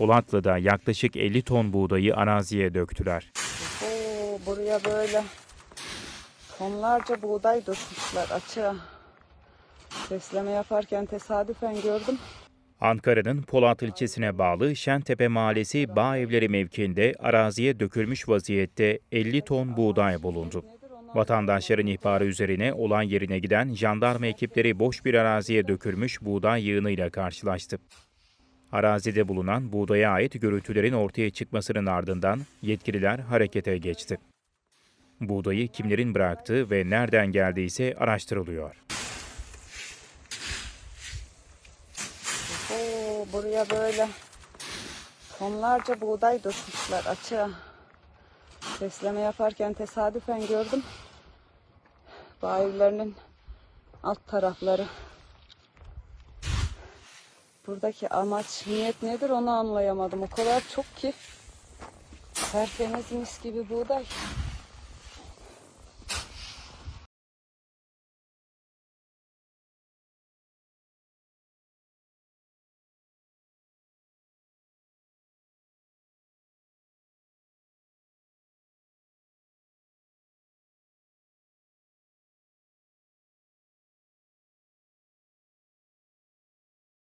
Polatlı'da yaklaşık 50 ton buğdayı araziye döktüler. Oo, buraya böyle tonlarca buğday dökmüşler açığa. Besleme yaparken tesadüfen gördüm. Ankara'nın Polat ilçesine bağlı Şentepe Mahallesi Bağ Evleri mevkiinde araziye dökülmüş vaziyette 50 ton buğday bulundu. Vatandaşların ihbarı üzerine olan yerine giden jandarma ekipleri boş bir araziye dökülmüş buğday yığınıyla karşılaştı. Arazide bulunan buğdaya ait görüntülerin ortaya çıkmasının ardından yetkililer harekete geçti. Buğdayı kimlerin bıraktığı ve nereden geldiyse araştırılıyor. Oo, buraya böyle tonlarca buğday dökmüşler açığa. Besleme yaparken tesadüfen gördüm. Bağ evlerinin alt tarafları. Buradaki amaç, niyet nedir onu anlayamadım. O kadar çok ki. Tertemiz mis gibi buğday.